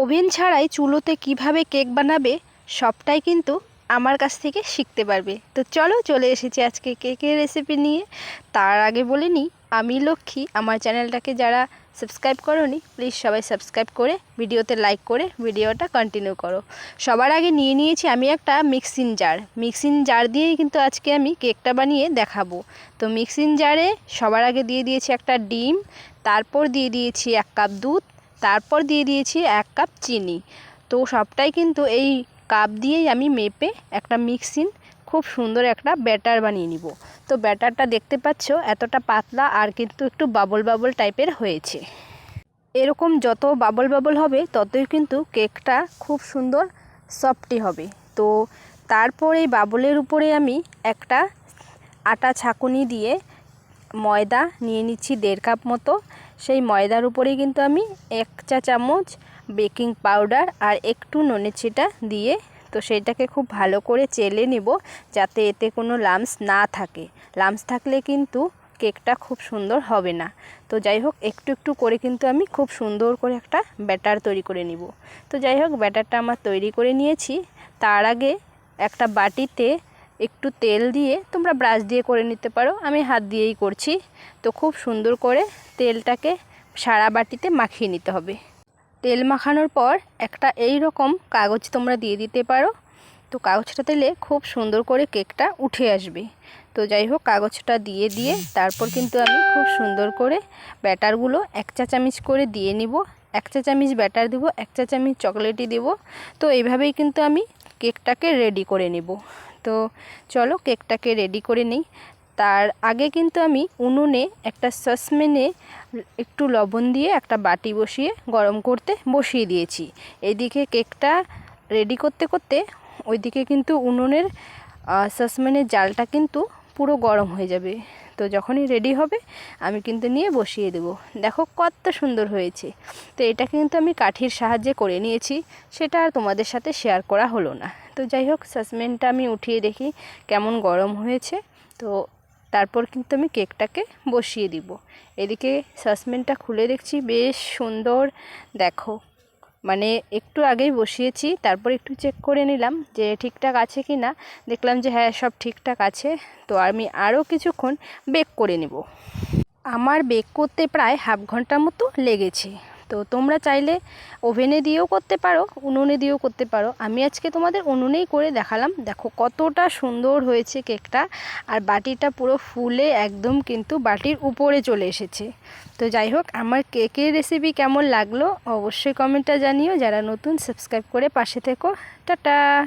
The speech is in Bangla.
ওভেন ছাড়াই চুলোতে কীভাবে কেক বানাবে, সবটাই কিন্তু আমার কাছ থেকে শিখতে পারবে। তো চলো চলে এসেছি আজকে কেকের রেসিপি নিয়ে। তার আগে বলে নিই, আমি লক্ষ্মী। আমার চ্যানেলটাকে যারা সাবস্ক্রাইব করনি প্লিজ সবাই সাবস্ক্রাইব করে ভিডিওতে লাইক করে ভিডিওটা কন্টিনিউ করো। সবার আগে নিয়ে নিয়েছি আমি একটা মিক্সিং জার মিক্সিং জার দিয়েই কিন্তু আজকে আমি কেকটা বানিয়ে দেখাবো। তো মিক্সিং জারে সবার আগে দিয়ে দিয়েছি একটা ডিম, তারপর দিয়ে দিয়েছি এক কাপ দুধ তারপর দিয়ে দিয়েছি এক কাপ চিনি। তো সবটাই কিন্তু এই কাপ দিয়েই আমি মেপে একটা মিক্সিং খুব সুন্দর একটা ব্যাটার বানিয়ে নিব। তো ব্যাটারটা দেখতে পাচ্ছ এতটা পাতলা আর কিন্তু একটু বাবল বাবল টাইপের হয়েছে। এরকম যত বাবল বাবল হবে ততই কিন্তু কেকটা খুব সুন্দর সফটি হবে। তো তারপর এই বাবলের উপরে আমি একটা আটা ছাকুনি দিয়ে ময়দা নিয়ে নিচ্ছি দেড় কাপ মতো। সেই ময়দার উপরেই কিন্তু আমি এক চা চামচ বেকিং পাউডার আর একটু ননের ছিটা দিয়ে, তো সেইটাকে খুব ভালো করে চেলে নিব যাতে এতে কোনো লামস না থাকে। লামস থাকলে কিন্তু কেকটা খুব সুন্দর হবে না। তো যাই হোক, একটু একটু করে কিন্তু আমি খুব সুন্দর করে একটা ব্যাটার তৈরি করে নিব। তো যাই হোক, ব্যাটারটা আমার তৈরি করে নিয়েছি। তার আগে একটা বাটিতে একটু তেল দিয়ে তোমরা ব্রাশ দিয়ে করে নিতে পারো। আমি হাত দিয়েই করছি। তো খুব সুন্দর করে তেলটাকে সারা বাটিতে মাখিয়ে নিতে হবে। তেল মাখানোর পর একটা এই রকম কাগজ তোমরা দিয়ে দিতে পারো। তো কাগজটা দিলে খুব সুন্দর করে কেকটা উঠে আসবে। তো যাই হোক, কাগজটা দিয়ে দিয়ে তারপর কিন্তু আমি খুব সুন্দর করে ব্যাটারগুলো এক চা চামচ করে দিয়ে নিব। এক চা চামচ ব্যাটার দিব, এক চা চামিচ চকলেটই দেবো। তো এইভাবেই কিন্তু আমি কেকটাকে রেডি করে নেব। তো চলো কেকটাকে রেডি করে নিই। তার আগে কিন্তু আমি উনুনে একটা সসম্যানে একটু লবণ দিয়ে একটা বাটি বসিয়ে গরম করতে বসিয়ে দিয়েছি। এদিকে কেকটা রেডি করতে করতে ওইদিকে কিন্তু উনুনের সসম্যানের জালটা কিন্তু পুরো গরম হয়ে যাবে। তো যখনই রেডি হবে, আমি কিন্তু নিয়ে বসিয়ে দেব। দেখো কত সুন্দর হয়েছে। তো এটা কিন্তু আমি কাঠির সাহায্যে করে নিয়েছি, সেটা আর তোমাদের সাথে শেয়ার করা হলো না। তো যাই হোক সসম্যানটা আমি উঠিয়ে দেখি কেমন গরম হয়েছে। তো তারপর কিন্তু আমি কেকটাকে বসিয়ে দিব। এদিকে সসপ্যানটা খুলে দেখছি, বেশ সুন্দর। দেখো মানে একটু আগেই বসিয়েছি, তারপর একটু চেক করে নিলাম যে ঠিকঠাক আছে কি না দেখলাম যে হ্যাঁ সব ঠিকঠাক আছে, তো আমি আরও কিছুক্ষণ বেক করে নেব। আমার বেক করতে প্রায় হাফ ঘণ্টা মতো লেগেছে। তো তোমরা চাইলে ওভেনে দিয়েও করতে পারো, উনুনে দিয়েও করতে পারো। আমি আজকে তোমাদের উনুনেই করে দেখালাম। দেখো কতটা সুন্দর হয়েছে কেকটা। আর বাটিটা পুরো ফুলে একদম কিন্তু বাটির উপরে চলে এসেছে। তো যাই হোক, আমার কেকের রেসিপি কেমন লাগল অবশ্যই কমেন্টটা জানিও। যারা নতুন সাবস্ক্রাইব করে পাশে থেকো। টাটা!